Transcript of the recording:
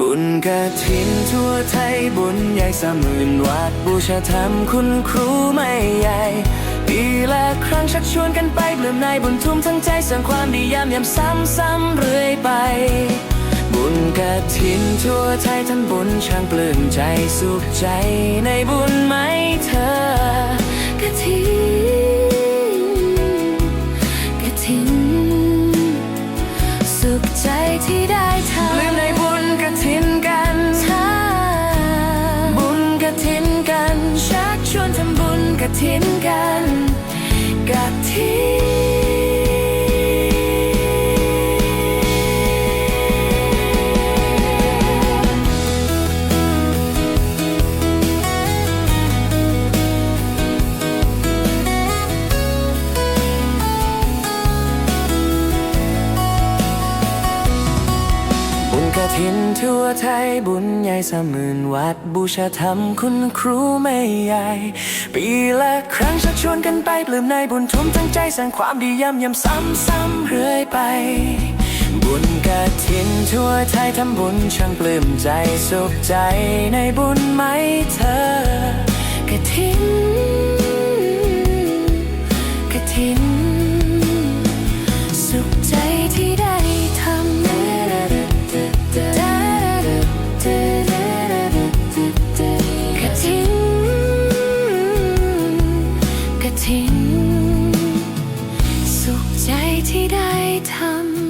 บุญกระถินทั่วไทยบุญใหญ่สามหมื่นวัดบูชาธรรมคุณครูไม่ใหญ่ ปีละครั้งชักชวนกันไปเปลือมในบุญทุ่มทั้งใจสร้างความดียามยามซ้ำซ้ำเรื่อยไป บุญกระถินทั่วไทยท่านบุญช่างปลื้มใจสุขใจในบุญ ถินกัน ถินทั่วไทยบุญใหญ่สมื่นวัดบูชาธรรมคุณครูไม่ใหญ่ ปีละครั้งชักชวนกันไปปลื้มในบุญทุ่มทั้งใจสร้างความดีย้ำยำซ้ำซ้ำเรื่อยไป บุญกระถินทั่วไทยทำบุญช่างปลื้มใจสุขใจในบุญไหมเธอกระถินกระถิน สุขใจที่ได้ทำ ใจที่ได้ทำ